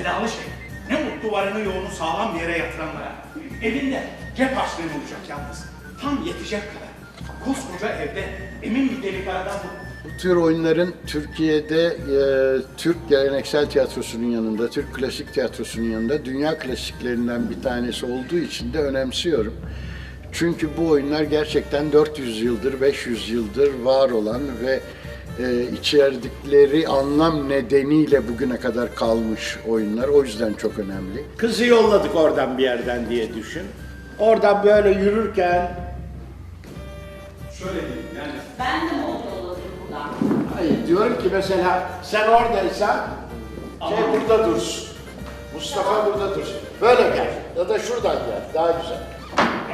iddialı şey. Ne mutlu varını yoğunu sağlam bir yere yatıranlara. Evinde cep harçlığı olacak yalnız. Tam yetecek kadar. Koskoca evde emin bir delikaradan bu. Bu tür oyunların Türkiye'de e, Türk geleneksel tiyatrosunun yanında, Türk klasik tiyatrosunun yanında dünya klasiklerinden bir tanesi olduğu için de önemsiyorum. Çünkü bu oyunlar gerçekten 400 yıldır, 500 yıldır var olan ve e, içerdikleri anlam nedeniyle bugüne kadar kalmış oyunlar. O yüzden çok önemli. Kızı yolladık oradan bir yerden diye düşün. Oradan böyle yürürken Şöyle diyeyim yani. Ben de mont yolladım buradan. Hayır diyorum ki mesela sen oradaysan şey burada dursun. Mustafa burada dursun. Böyle gel ya da şuradan gel daha güzel.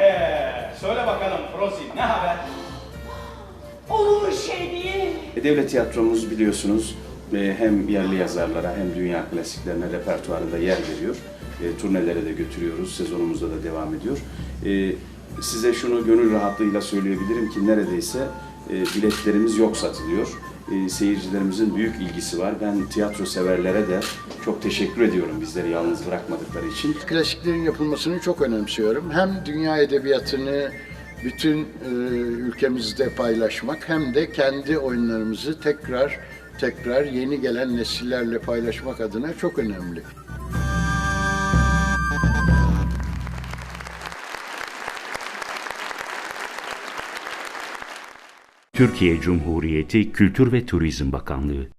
Ee, söyle bakalım Frozi ne haber? Olur şey değil. Devlet tiyatromuz biliyorsunuz e, hem yerli yazarlara hem dünya klasiklerine repertuarında yer veriyor. E, Turnelere de götürüyoruz, sezonumuzda da devam ediyor. E, Size şunu gönül rahatlığıyla söyleyebilirim ki neredeyse biletlerimiz yok satılıyor. Seyircilerimizin büyük ilgisi var. Ben tiyatro severlere de çok teşekkür ediyorum bizleri yalnız bırakmadıkları için. Klasiklerin yapılmasını çok önemsiyorum. Hem dünya edebiyatını bütün e, ülkemizde paylaşmak hem de kendi oyunlarımızı tekrar tekrar yeni gelen nesillerle paylaşmak adına çok önemli. Türkiye Cumhuriyeti Kültür ve Turizm Bakanlığı